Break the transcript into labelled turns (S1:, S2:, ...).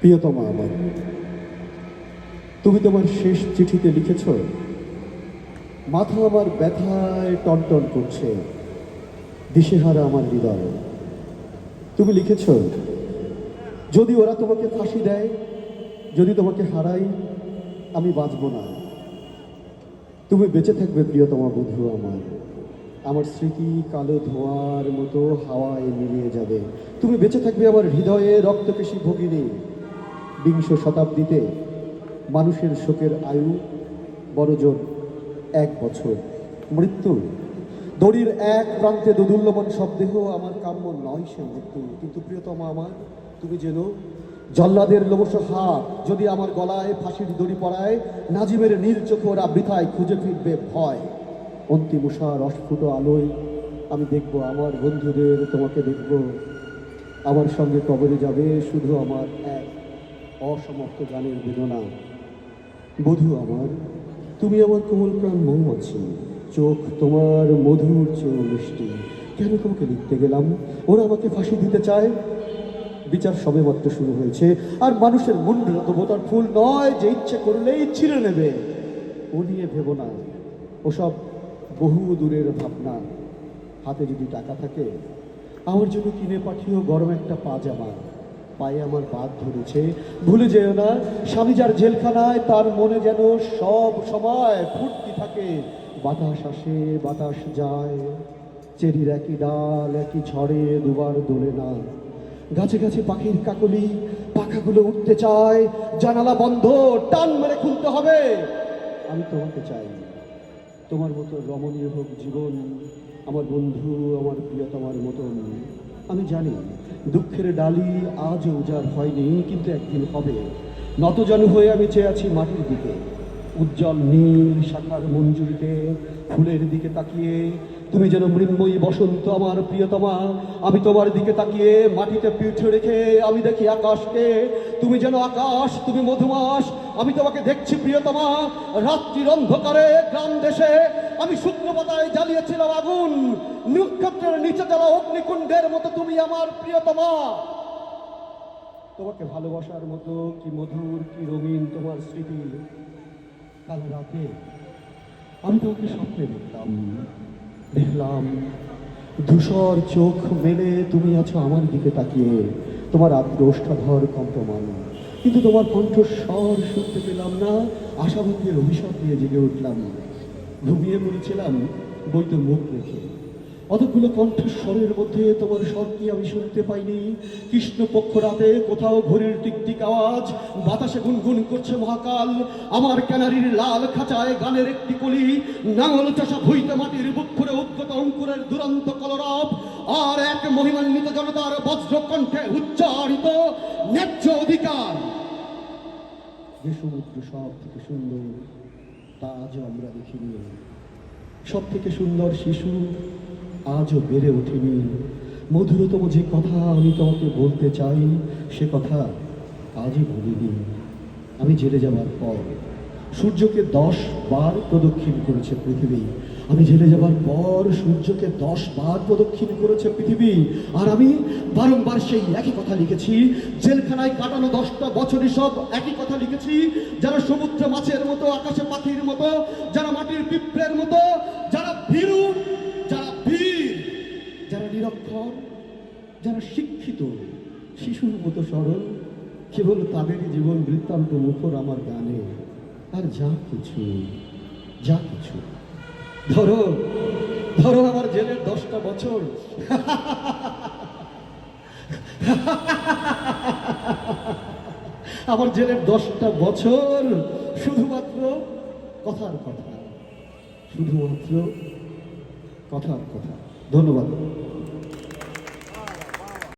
S1: প্রিয়তমা আমার, তুমি তোমার শেষ চিঠিতে লিখেছ, মাথা আমার ব্যথায় টনটন করছে, দিশেহারা আমার হৃদয়। তুমি লিখেছ, যদি ওরা তোমাকে ফাঁসি দেয়, যদি তোমাকে হারাই আমি বাঁচব না। তুমি বেঁচে থাকবে প্রিয়তমা বধূ আমার আমার স্মৃতি কালো ধোঁয়ার মতো হাওয়ায় মিলিয়ে যাবে। তুমি বেঁচে থাকবে আমার হৃদয়ে রক্তকেশী ভগিনী। বিংশ শতাব্দীতে মানুষের শোকের আয়ু বড়জোর এক বছর। মৃত্যু। দড়ির এক প্রান্তে দোদুল্যমান শব্দেহ আমার কাম্য নয় সে মৃত্যু। কিন্তু প্রিয়তমা আমার, তুমি যেন জল্লাদের লোমস হাত যদি আমার গলায় ফাঁসির দড়ি পড়ায় নাজিমের নীল চোখ ওরা বৃথায়, খুঁজে ফিরবে ভয়। অন্তিম উষার অস্ফুট আলোয় আমি দেখব আমার বন্ধুদের, তোমাকে দেখব। আমার সঙ্গে কবরে যাবে শুধু আমার এক অসমাপ্ত গানের বেদনা। বধু আমার, তুমি আমার কোমল প্রাণ মৌমাছি চোখ তোমার মধুর চোখ মিষ্টি। কেন তোমাকে লিখতে গেলাম? ওরা আমাকে ফাঁসি দিতে চায়। বিচার সবে মাত্র শুরু হয়েছে। আর মানুষের মুন্ডরা তো বোতার ফুল নয়, যে ইচ্ছে করলেই ছিঁড়ে নেবে। ও নিয়ে ভেবো না। ওসব বহু দূরের ভাবনা। হাতে যদি টাকা থাকে, আমার জন্য কিনে পাঠিও গরম একটা পাজামা। পায়ে আমার বাদ ধরেছে। ভুলে যেও না, স্বামী যার জেলখানায়, তার মনে যেন সব সময় ফুটতি থাকে। বাতাস আসে, বাতাস যায়। চেরির একই ডাল, একই ঝড়ে দুবার দোলে না। গাছে গাছে পাখির কাকলি, পাখাগুলো উঠতে চায়। জানালা বন্ধ, টান মেরে খুলতে হবে। আমি তোমাকে চাই। তোমার মতো রমণীয় হোক জীবন, আমার বন্ধু, আমার প্রিয়তমার মতন। আমি জানি দুঃখের ডালি আজও উজাড় হয়নি, কিন্তু একদিন হবে। নতজানু হয়ে আমি চেয়ে আছি মাটির দিকে। উজ্জ্বল নীল শাখার মঞ্জুরিতে, ফুলের দিকে তাকিয়ে। তুমি যেন মৃন্ময়ী বসন্ত আমার প্রিয়তমা, আমি তোমার দিকে তাকিয়ে মাটিতে পিঠ রেখে আমি দেখি আকাশকে। তুমি যেন আকাশ, তুমি মধুমাস, আমি তোমাকে দেখছি প্রিয়তমা। রাত্রির অন্ধকারে গ্রাম দেশে আমি শুকনো পাতায় জ্বালিয়েছিলাম আগুন। নক্ষত্রের নিচে জ্বালা অগ্নিকুণ্ডের মতো তুমি আমার প্রিয়তমা। তোমাকে ভালোবাসার মতো কি মধুর, কি রঙিন তোমার স্মৃতি? কাল রাতে আমি তোমাকে স্বপ্নে দেখলাম। দেখলাম ধূসর চোখ মেলে তুমি আছো আমার দিকে তাকিয়ে। তোমার আদ্র ওষ্ঠাধর কম্পমান। কিন্তু তোমার কণ্ঠস্বর শুনতে পেলাম না আশাবাদের অভিশাপ দিয়ে জেগে উঠলাম। ঘুমিয়ে পড়েছিলাম, বইতে মুখ রেখে। অতগুলো কণ্ঠস্বরের মধ্যে তোমার স্বর কি আমি শুনতে পাইনি? কৃষ্ণপক্ষ রাতে কোথাও ঘড়ির টিকটিক আওয়াজ, বাতাসে গুনগুন করছে মহাকাল, আমার ক্যানারির লাল খাঁচায় গানের একটি কলি, নাঙল চাষা ভুইতে মাটির বুক করে উদ্গত অঙ্কুরের দুরন্ত কলরব, আর এক মহিমান্বিত জনতার বজ্র কণ্ঠে উচ্চারিত ন্যায্য অধিকার। যে সমুদ্র সব থেকে সুন্দর তা আজও আমরা দেখিনি। সব থেকে সুন্দর শিশু আজও বেড়ে ওঠেনি। মধুরতম যে কথা আমি তোমাকে বলতে চাই, সে কথা আজই বলিনি। আমি জেলে যাবার পর সূর্যকে দশ বার প্রদক্ষিণ করেছে পৃথিবী। আমি জেলে যাবার পর সূর্যকে দশ বার প্রদক্ষিণ করেছে পৃথিবী। আর আমি বারংবার সেই একই কথা লিখেছি, জেলখানায় কাটানো দশটা বছরই সব একই কথা লিখেছি, যারা সমুদ্রে মাছের মতো, আকাশে পাখির মতো, যারা মাটির পিঁপড়ের মতো, যারা ভীরু, যারা ভীর যারা নিরক্ষর, যারা শিক্ষিত, শিশুর মতো সরল, কেবল তাদেরই জীবন বৃত্তান্ত মুখর আমার গানে। আর যা কিছু যা কিছু। ধরো ধরো আমার জেলের দশটা বছর। আমার জেলের দশটা বছর শুধুমাত্র কথার কথা। শুধুমাত্র কথার কথা। ধন্যবাদ।